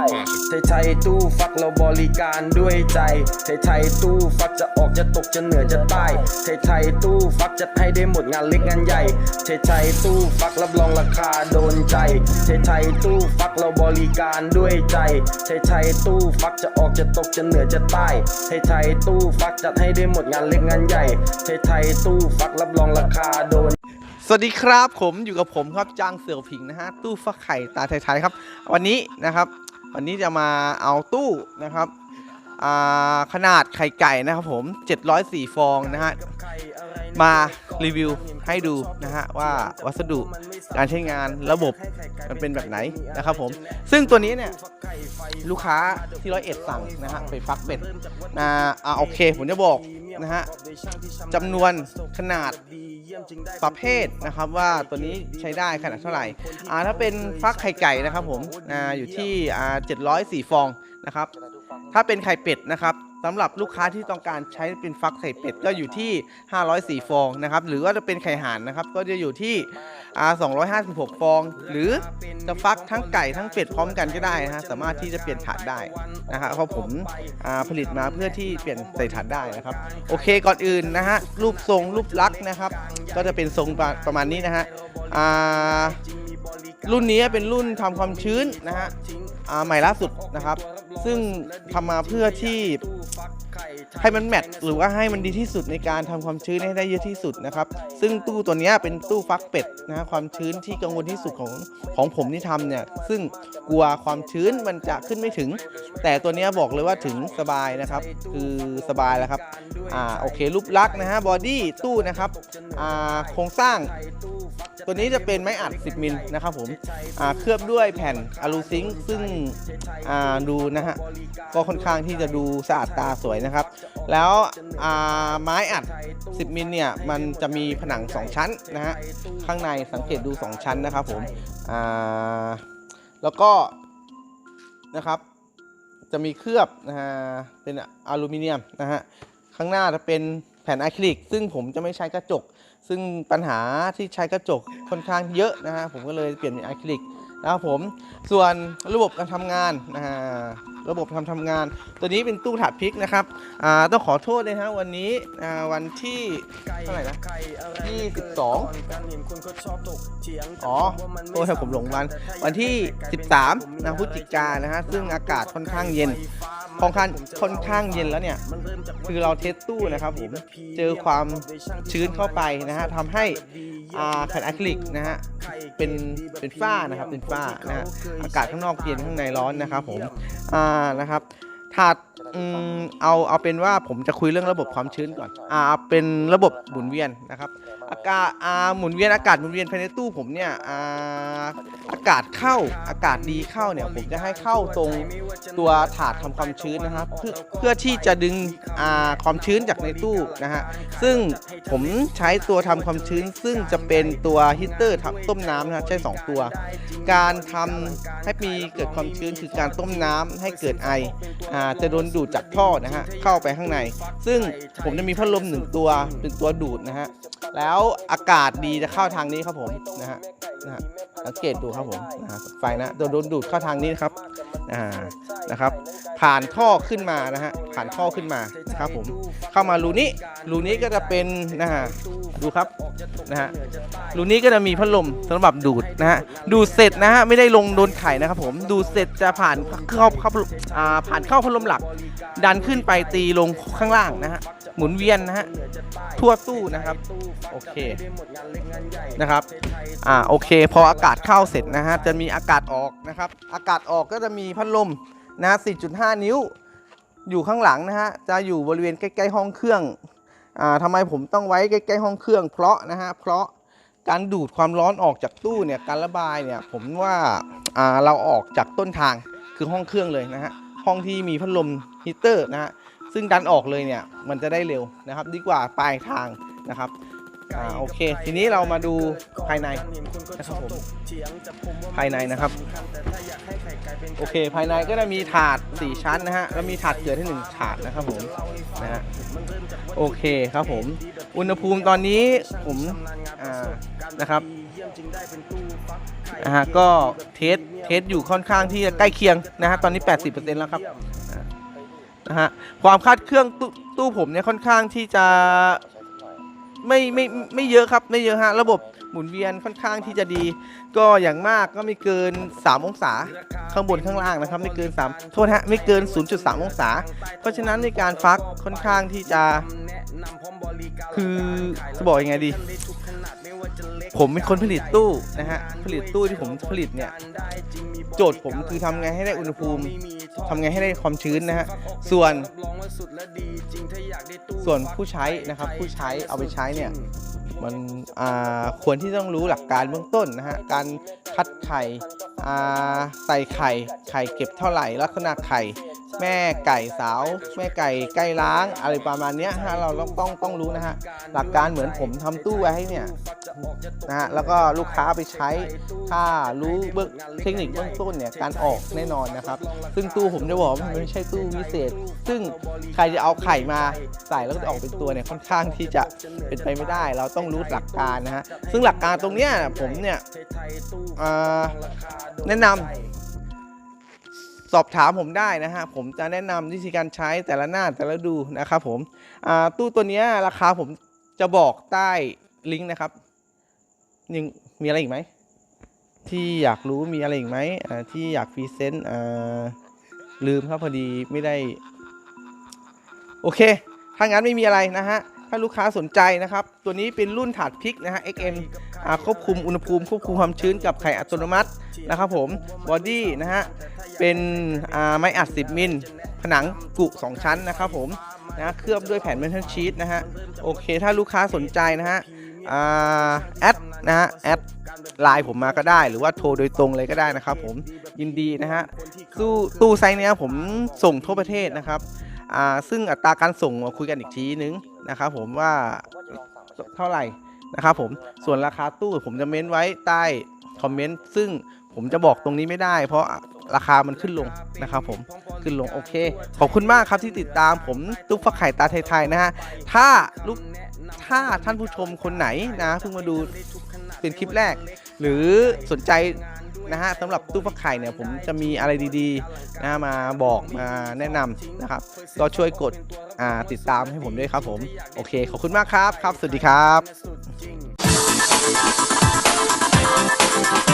ไทยไทยตู้ฟักเราบริการด้วยใจ ไทยไทยตู้ฟักจะออกจะตกจะเหนือจะใต้ ไทยไทยตู้ฟักจัดให้ได้หมดงานเล็กงานใหญ่ ไทยไทยตู้ฟักรับรองราคาโดนใจ ไทยไทยตู้ฟักเราบริการด้วยใจ ไทยไทยตู้ฟักจะออกจะตกจะเหนือจะใต้ ไทยไทยตู้ฟักจัดให้ได้หมดงานเล็กงานใหญ่ ไทยไทยตู้ฟักรับรองราคาโดนสวัสดีครับผมอยู่กับผมครับจางเสี่ยวผิงนะฮะตู้ฟักไข่ตาไทยๆครับ วันนี้นะครับ วันนี้จะมาเอาตู้นะครับขนาดไข่ไก่นะครับผม 704 ฟองนะฮะ มารีวิวให้ดูนะฮะว่าวัสดุการใช้งานระบบมันเป็นแบบไหนนะครับผม ซึ่งตัวนี้เนี่ยลูกค้าที่ร้อยเอ็ดสั่งนะฮะไปฟักเป็ดนะอ่าโอเคผมจะบอกนะฮะจำนวนขนาด ประเภทนะครับว่าตัวนี้ใช้ได้ขนาดเท่าไหร่อ่าถ้าเป็นฟักไข่ไก่นะครับผมอ่าอยู่ที่อ่า704 ฟองนะครับถ้าเป็นไข่เป็ดนะครับ สำหรับลูกค้าที่ต้องการใช้เป็นฟักไข่เป็ดก็อยู่ที่ 504 ฟองนะครับ หรือว่าจะเป็นไข่ห่านนะครับ ก็จะอยู่ที่ 256 ฟอง หรือจะฟักทั้งไก่ทั้งเป็ดพร้อมกันก็ได้นะฮะ สามารถที่จะเปลี่ยนถาดได้นะครับเพราะผมผลิตมาเพื่อที่เปลี่ยนใส่ถาดได้นะครับ โอเค ก่อนอื่นนะฮะ รูปทรงรูปลักษณ์นะครับ ก็จะเป็นทรงประประมาณนี้นะฮะอ่า รุ่นนี้เป็นรุ่นทำความชื้นนะฮะใหม่ล่าสุดนะครับ ซึ่งทำมาเพื่อที่ให้มันแมทหรือว่าให้มันดีที่สุดในการทำความชื้นให้ได้เยอะที่สุดนะครับ ซึ่งตู้ตัวนี้เป็นตู้ฟักเป็ดนะฮะความชื้นที่กังวลที่สุดของของผมที่ทำเนี่ยซึ่งกลัวความชื้นมันจะขึ้นไม่ถึง แต่ตัวนี้บอกเลยว่าถึงสบายนะครับ คือสบายแล้วครับอ่าโอเครูปลักษณ์นะฮะบอดี้ตู้นะครับอ่าโครงสร้าง ตัวนี้จะเป็นไม้อัด 10 มิลนะครับผมเคลือบด้วยแผ่นอะลูซิงซึ่งดูนะฮะก็ค่อนข้างที่จะดูสะอาดตาสวยนะครับ แล้วไม้อัด 10 มิลเนี่ยมันจะมีผนัง 2 ชั้นนะฮะข้างในสังเกตดู 2 ชั้นนะครับผมแล้วก็นะครับจะมีเคลือบนะฮะเป็นอลูมิเนียมนะฮะข้างหน้าจะเป็นแผ่นอะคริลิกซึ่งผมจะไม่ใช้กระจก ซึ่งปัญหาที่ใช้กระจกค่อนข้างเยอะนะฮะผมก็เลยเปลี่ยนเป็นอะคริลิกนะครับผมส่วนระบบการทำงานนะฮะระบบทำทำงาน ตัวนี้เป็นตู้ถาดพริกนะครับอ่าต้องขอโทษเลยฮะวันนี้อ่าวันที่เท่าไหร่นะ22อ๋อโทษครับผมหลงวัน วันที่ 13นะพฤศจิกานะฮะซึ่งอากาศค่อนข้างเย็น ค่อนข้างค่อนข้างเย็นแล้วเนี่ย คือเราเทสตู้นะครับผม เจอความชื้นเข้าไปนะฮะทำให้แผ่นอะคริลิกนะฮะเป็นเป็นฝ้านะครับเป็นฝ้านะฮะอากาศข้างนอกเย็นข้างในร้อนนะครับผมอ่านะครับถาดเอาเอาเป็นว่าผมจะคุยเรื่องระบบความชื้นก่อนอ่าเอาเป็นระบบหมุนเวียนนะครับ อากาศอ่าหมุนเวียนอากาศหมุนเวียนภายในตู้ผมเนี่ยอ่าอากาศเข้าอากาศดีเข้าเนี่ยผมจะให้เข้าตรงตัวถาดทำความชื้นนะครับ เพื่อเพื่อที่จะดึงอ่าความชื้นจากในตู้นะฮะซึ่งผมใช้ตัวทำความชื้น ซึ่งจะเป็นตัวฮีตเตอร์ทำต้มน้ำนะฮะใช้ 2 ตัว การทำให้มีเกิดความชื้นคือการต้มน้ำให้เกิดไออ่าจะโดนดูดจากท่อนะฮะเข้าไปข้างใน ซึ่งผมจะมีพัดลมหนึ่งตัวเป็นตัวดูดนะฮะแล้วอากาศดีจะเข้าทางนี้ครับผมนะฮะนะฮะสังเกตดูครับผมนะฮะไฟนะโดนดูดเข้าทางนี้นะครับอ่านะครับ ผ่านท่อขึ้นมานะฮะผ่านท่อขึ้นมานะครับผมเข้ามารูนี้รูนี้ก็จะเป็นนะฮะดูครับนะฮะรูนี้ก็จะมีพัดลมสำหรับดูดนะฮะดูดเสร็จนะฮะไม่ได้ลงโดนไข่นะครับผมดูดเสร็จจะผ่านเข้าเข้าผ่านเข้าพัดลมหลัก ดันขึ้นไปตีลงข้างล่างนะฮะ หมุนเวียนนะฮะทั่วตู้นะครับโอเคนะครับอ่าโอเค พออากาศเข้าเสร็จนะฮะจะมีอากาศออกนะครับ อากาศออกก็จะมีพัดลมนะฮะ4.5 นิ้ว อยู่ข้างหลังนะฮะจะอยู่บริเวณใกล้ๆห้องเครื่องอ่าทำไมผมต้องไว้ใกล้ๆห้องเครื่อง เพราะนะฮะเพราะการดูดความร้อนออกจากตู้เนี่ยการระบายเนี่ยผมว่าอ่าเราออกจากต้นทางคือห้องเครื่องเลยนะฮะห้องที่มีพัดลมฮีตเตอร์นะฮะ ซึ่งดันออกเลยเนี่ยมันจะได้เร็วนะครับ ดีกว่าปลายทางนะครับอ่าโอเค ทีนี้เรามาดูภายในนะครับผมภายในนะครับ โอเค ภายในก็จะมีถาด 4 ชั้นนะฮะแล้วมีถาดเกลือที่1ถาดนะครับผมนะฮะโอเคครับผม อุณหภูมิตอนนี้ผมอ่านะครับนะฮะก็เทสเทสอยู่ค่อนข้างที่จะใกล้เคียงนะฮะตอนนี้ 80%แล้วครับ นะฮะความคาดเครื่องตู้ตู้ผมเนี่ยค่อนข้างที่จะไม่ไม่ไม่เยอะครับไม่เยอะฮะระบบหมุนเวียนค่อนข้างที่จะดี ก็อย่างมากก็ไม่เกิน 3 องศาข้างบนข้างล่างนะครับไม่เกิน 3 โทษฮะไม่เกิน 0.3 องศา เพราะฉะนั้นในการฟักค่อนข้างที่จะ คือจะบอกยังไงดี ผมเป็นคนผลิตตู้นะฮะผลิตตู้ที่ผมผลิตเนี่ย โจทย์ผมคือทำไงให้ได้อุณหภูมิ ทำไงให้ได้ความชื้นนะฮะส่วนส่วนผู้ใช้นะครับ ผู้ใช้เอาไปใช้เนี่ยมันควรที่ต้องรู้หลักการเบื้องต้นนะฮะการคัดไข่ใส่ไข่ไข่เก็บเท่าไหร่ลักษณะไข่ แม่ไก่สาว แม่ไก่ใกล้ล้างอะไรประมาณนี้ฮะเราต้องต้องต้องรู้นะฮะหลักการเหมือนผมทำตู้ไว้ให้เนี่ยนะฮะแล้วก็ลูกค้าไปใช้ถ้ารู้เบื้องเทคนิคเบื้องต้นเนี่ยการออกแน่นอนนะครับ ซึ่งตู้ผมจะบอกว่ามันไม่ใช่ตู้วิเศษ ซึ่งใครจะเอาไข่มาใส่แล้วก็จะออกเป็นตัวเนี่ยค่อนข้างที่จะเป็นไปไม่ได้ เราต้องรู้หลักการนะฮะซึ่งหลักการตรงเนี้ยผมเนี่ยแนะนำ สอบถามผมได้นะฮะผมจะแนะนำวิธีการใช้แต่ละหน้าแต่ละดูนะครับผมอ่าตู้ตัวนี้ราคาผมจะบอกใต้ลิงก์นะครับยังมีอะไรอีกไหมที่อยากรู้มีอะไรอีกไหมอ่าที่อยากพรีเซนต์อ่าลืมครับพอดีไม่ได้ โอเค ถ้างั้นไม่มีอะไรนะฮะ ถ้าลูกค้าสนใจนะครับ ตัวนี้เป็นรุ่นถาดพริกนะฮะ XM อ่าควบคุมอุณหภูมิควบคุมความชื้นกับไข่อัตโนมัตินะครับผมบอดี้นะฮะเป็นไม้อัด 10 มิล ผนังกุ 2 ชั้นนะครับผมนะเคลือบด้วยแผ่นเมทัลชีตนะฮะโอเค ถ้าลูกค้าสนใจนะฮะอ่าแอดนะฮะแอดไลน์ผมมาก็ได้ หรือว่าโทรโดยตรงเลยก็ได้นะครับผมยินดีนะฮะตู้ตู้ไซส์เนี้ยผมส่งทั่วประเทศนะครับ อ่าซึ่งอัตราการส่งมาคุยกันอีกทีนึงนะครับผมว่าเท่าไหร่นะครับผมส่วนราคาตู้ผมจะเม้นไว้ใต้คอมเมนต์ซึ่งผมจะบอกตรงนี้ไม่ได้ เพราะราคามันขึ้นลงนะครับผมขึ้นลงโอเค ขอบคุณมากครับที่ติดตามผมตุ๊กฟักไข่ตาไทยๆนะฮะถ้าลูกถ้าท่านผู้ชมคนไหนนะเพิ่งมาดูเป็นคลิปแรก หรือสนใจ นะฮะสำหรับตู้ฟักไข่เนี่ยผมจะมีอะไรดีๆนะมาบอกมาแนะนำนะครับ ก็ช่วยกดติดตามให้ผมด้วยครับผม โอเค ขอบคุณมากครับครับ สวัสดีครับ